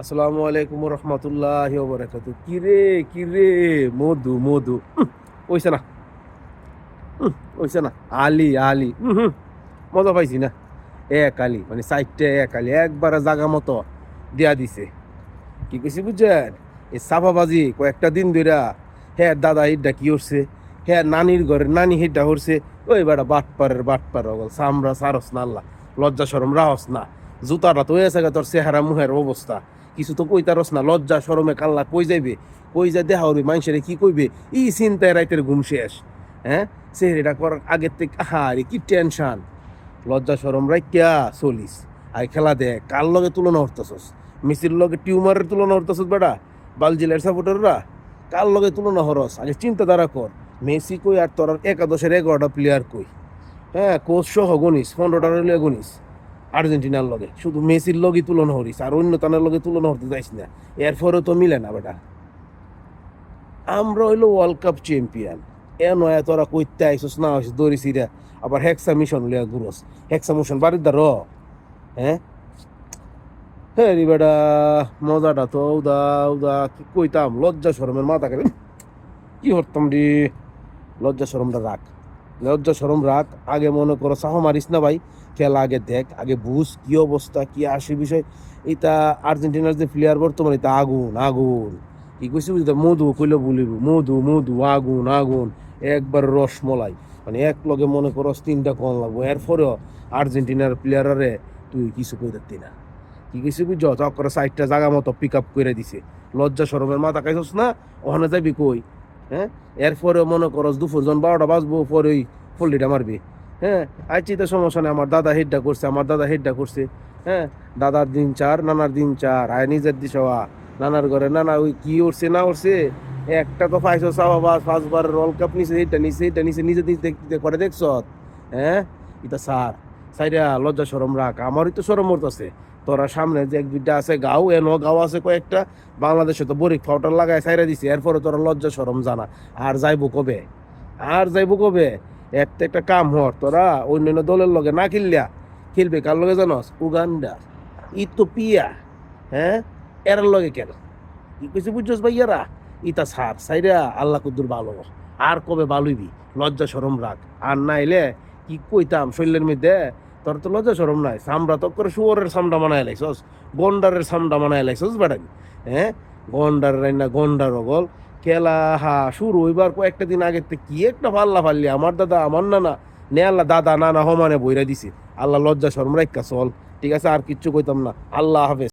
আসসালামু আলাইকুম রহমতুল্লাহ বরাকাত কিরে কিরে মধু মধু। ওইছে না। ওইছে না। আলি আলি। মজা পাইছি না। এক আলি মানে সাইডটা এক আলি, একবারে জাগা মতো দিয়া দিছে। কি কইছি বুঝছেন? এই সাফাবাজি কয়েকটা দিন ধইরা হ্যাঁ দাদা হিডটা কি করছে? হ্যাঁ নানির ঘরে নানি হিডটা করছে ওই বেটা বাটপারের বাটপার অগল সামরা সারস না আল্লাহ লজ্জা সরম রাহস না। জুতাটা তো হয়েছে তোর চেহারা, মুহের অবস্থা। কিছু তো কইতারস না, লজ্জা, সরমে, কাল্লা কই যাইবে? কই যা দেখা হইবে মানুষের কি কইবে? ই চিন্তায় রাইতের ঘুম শেষ হ্যাঁ? সেহরিটা করার আগের থেকে, আহারে, কি টেনশন। লজ্জা, সরম রাইকিয়া চলিস। আর খেলা দে কার লগে তুলনা হরতেছস মেসির লগে টিউমারের তুলনা হরতেছস বেটা? বালজিলের সাপোর্টাররা কার লগে তুলনা হরস আগে চিন্তাধারা কর। মেসি কই আর তোর একাদশের এগারোটা প্লেয়ার কই? হ্যাঁ কোচ সহ গনিস পনেরোটার লগে গনিস। আর্জেন্টিনার লগে। শুধু মেসির লগে তুলনা হরিস আর অন্য তানের লগে তুলনা হতে যাইস না। এরপরেও তো মিলে না বেটা। আমরা হইল ওয়ার্ল্ড কাপ চ্যাম্পিয়ন এ নয় তোরা কইতে আইসস, না আইসস দৌড়িসিরা আবার হেক্সা মিশন লিয়া ঘুরস। হেক্সা মিশন বাড়ির দ্বার হ্যাঁ? হ্যাঁ রে বেটা, মজাটা তো উদা উদা কি কইতাম? লজ্জা, শরমের মাথা কেন কি করতাম রে? লজ্জা, শরমটা রাখ। লজ্জা শরম রাখ আগে মনে করো সাহ মারিস না ভাই, খেলা আগে দেখ, আগে বুঝ কি অবস্থা, কি আসে বিষয়। এটা আর্জেন্টিনার যে প্লেয়ার বর্তমানে এটা আগুন আগুন। কি কইছি বুঝতে মধু, কইলে বলিব, মধু মধু, আগুন আগুন। একবার রসমলাই মানে এক লগে মনে করো, তিনটা কম লাগবো। এরপরেও আর্জেন্টিনার প্লেয়ারে তুই কিছু কই দিতি না। কি কিছু বুঝছ চক্কর সাইডটা জায়গা মতো পিক আপ করে দিছে। লজ্জা সরমের মাথা খাইছস না? ওখানে যাবি কই? হ্যাঁ? এরপরেও মনে করস দুপুর জন বারোটা বাজবো পরে ওই ফল্লিটা মারবি। হ্যাঁ? আইছি তো সমস্যা নেই, আমার দাদা হেডটা করছে, আমার দাদা হেডটা করছে। হ্যাঁ? দাদার দিন চার, নানার দিন চার, আয় নিজের দিশা নানার ঘরে নানা ওই কি উঠছে না উঠছে একটা তো পাইছো চাওয়া পাঁচবার ওয়ার্ল্ড কাপ নিছে এটা নিছে এটা নিছে নিজে দিক দেখতে করে দেখছ? হ্যাঁ? এটা স্যার সাইরা লজ্জা সরম রাখ, আমারই তো সরম আছে তোরা সামনে যে এক দুইটা আছে গাও এন গাও আছে কয়েকটা, বাংলাদেশে তো বরিক ফাউটার লাগায় সাইরা দিছে, এরপরে তোরা লজ্জা সরম জানা। আর যাইবো কবে? আর যাইবো কবে? একটা একটা কাম হর তোরা অন্যান্য দলের লগে না খেললিয়া, খেলবে কার লগে জানস? উগান্ডা ইথোপিয়া হ্যাঁ? এর লগে কেন? কি কইছে বুঝছস ভাইয়ারা? ইতা সার সাইরা আল্লাহ কুদ্দুর ভালো। আর কবে ভালোইবি লজ্জা সরম রাখ আর নাইলে কি কইতাম শৈলের মধ্যে? তোর তো লজ্জা সরম নাই। সামরা তো করে শুয়ারের সামডা বানায় লাইছস, গন্ডারের সামটা বানায় লাইছস বেড়াই হ্যাঁ? গন্ডার রাইনা গন্ডার অগল। খেলা হা, শুরু হইবার কয়েকটা দিন আগে কি একটা পাল্লা পাল্লি, আমার দাদা, আমার নানা, নে আল্লাহ, দাদা, নানা হমানে বইরা দিছে। আল্লাহ লজ্জা শরম রাখা চল, ঠিক আছে? আর কিচ্ছু কইতাম না। আল্লাহ হাফেজ।